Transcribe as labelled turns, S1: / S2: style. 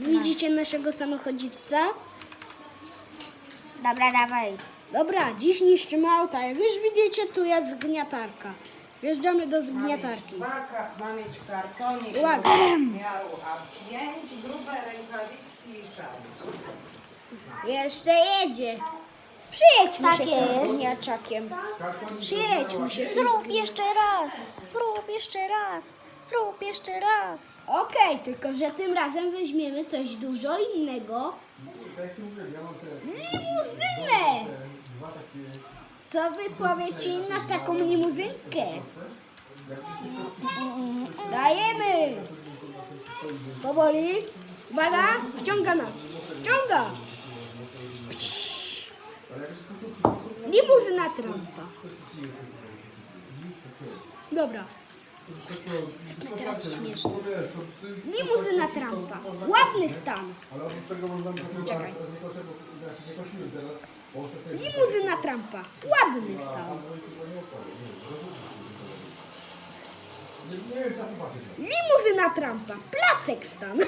S1: Widzicie naszego samochodzica?
S2: Dobra, dawaj.
S1: Dobra, dziś niszczymy auta. Jak już widzicie, tu jest zgniatarka. Wjeżdżamy do zgniatarki.
S3: Ma mieć kartonik
S1: Ładnie.
S3: miał A5, grube rękawiczki i szal.
S1: Jeszcze jedzie. Przyjedźmy
S2: Tak
S1: się
S2: jest.
S1: tym zgniaczakiem. Przyjedźmy się. tym
S2: Zrób jeszcze raz. Zrób jeszcze raz. Zrób jeszcze raz.
S1: Okej, tylko że tym razem weźmiemy coś dużo innego. Limuzynę! Co wy powiecie na taką limuzynkę? Dajemy! Powoli. Uwaga, wciąga nas. Wciąga! Limuzyna Trumpa. Dobra. Teraz śmieszne. Limuzyna Trumpa. Ładny stan.
S4: Ale oprócz tego można
S1: Czekaj. Limuzyna Trumpa. Ładny stan. Limuzyna Trumpa. Placek stan.